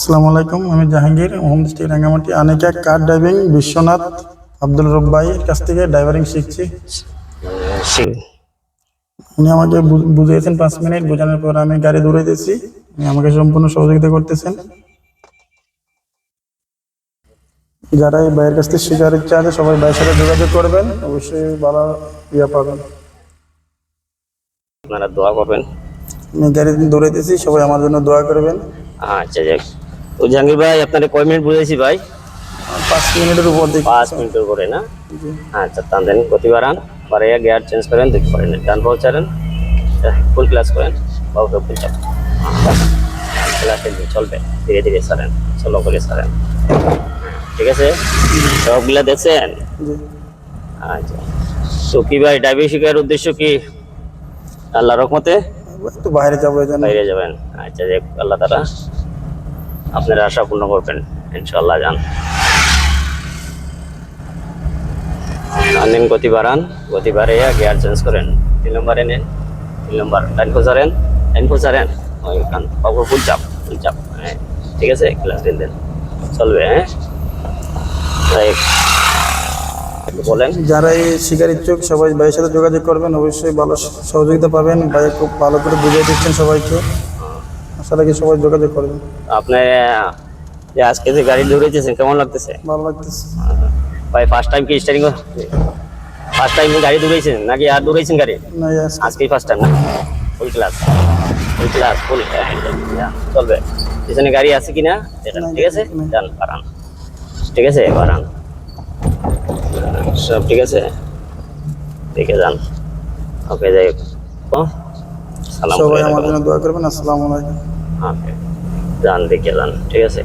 আসসালামু আলাইকুম আমি Jahangir home district Rangamati Anika car driving Biswanath Abdul রব্বাইয়ের কাছ থেকে ড্রাইভারিং শিখছি। উনি আমাকে বুঝিয়েছেন পাঁচ মিনিট বোঝানোর পর আমি গাড়ি দৌড়ে দিয়েছি উনি আমাকে সম্পূর্ণ সহযোগিতা করতেছেন। যারা এই ভাইয়ের কাছ থেকে শেখার ইচ্ছা আছে সবাই ভাইয়ের সাথে যোগাযোগ করবেন অবশ্যই ভালো ইয়ে পাবেন। আপনারা দোয়া করবেন। আমি গাড়ি দৌড়ে দিয়েছি সবাই আমার জন্য দোয়া করবেন। আচ্ছা যাক। তো জাহাঙ্গীর ভাই আপনার কয় মিনিট বুঝেছি ভাই? পাঁচ মিনিটের উপর দেখি পাঁচ মিনিটের করে না? আচ্ছা টান দেন গতি বাড়ান। বাড়াইয়া গিয়ার চেঞ্জ করেন দেখতে পারেন ডান পাও চালেন ফুল ক্লাস করেন। বাবুকে ফুল চাপ ক্লাসে চলবে। ধীরে ধীরে সারেন স্লো করে সারেন ঠিক আছে? সবগুলা দেখছেন? আচ্ছা। তো কি ভাই ড্রাইভিং শেখার উদ্দেশ্য কি? আল্লাহ রহমতে? একটু বাইরে যাব বাইরে যাবেন। আচ্ছা যাক আল্লাহ তারা আপনারা আশা পূর্ণ করবেন ইনশাল্লাহ যান টানেন গতি বাড়ান, গতি বাড়াইয়া গিয়ার চেঞ্জ করেন। তিন নম্বরে নেন তিন নম্বর ডাইন খোঁচারেন ডাইন খোঁচারেন ওই কান বাবু ফুল চাপ ফুল চাপ হ্যাঁ ঠিক আছে? ক্লাস দিন, দেন। চলবে হ্যাঁ? বলেন। যারা এই শিকার ইচ্ছুক, সবাই ভাইয়ের সাথে যোগাযোগ করবেন। অবশ্যই ভালো সহযোগিতা পাবেন। ভাই খুব ভালো করে বুঝিয়ে দিচ্ছেন সবাইকে। আশা রাখি সবাই যোগাযোগ করবেন। আপনি যে আজকে যে গাড়ি দৌড়েছেন কেমন লাগতেছে? ভালো লাগতেছে। ভাই ফার্স্ট টাইম কি স্টারিং ফার্স্ট টাইম গাড়ি দৌড়াইছেন নাকি আর দৌড়াইছেন গাড়ি? না আজকেই ফার্স্ট টাইম না? ফুল ক্লাস ফুল ক্লাস ফুল চলবে। পিছনে গাড়ি আছে কিনা? দেখেন ঠিক আছে? যান বাড়ান। ঠিক আছে বাড়ান। সব ঠিক আছে? দেখে যান। ওকে যাই হোক। সালাম সবাই আমার জন্য দোয়া করবেন। আসসালামু আলাইকুম। ওকে যান দেখে যান ঠিক আছে?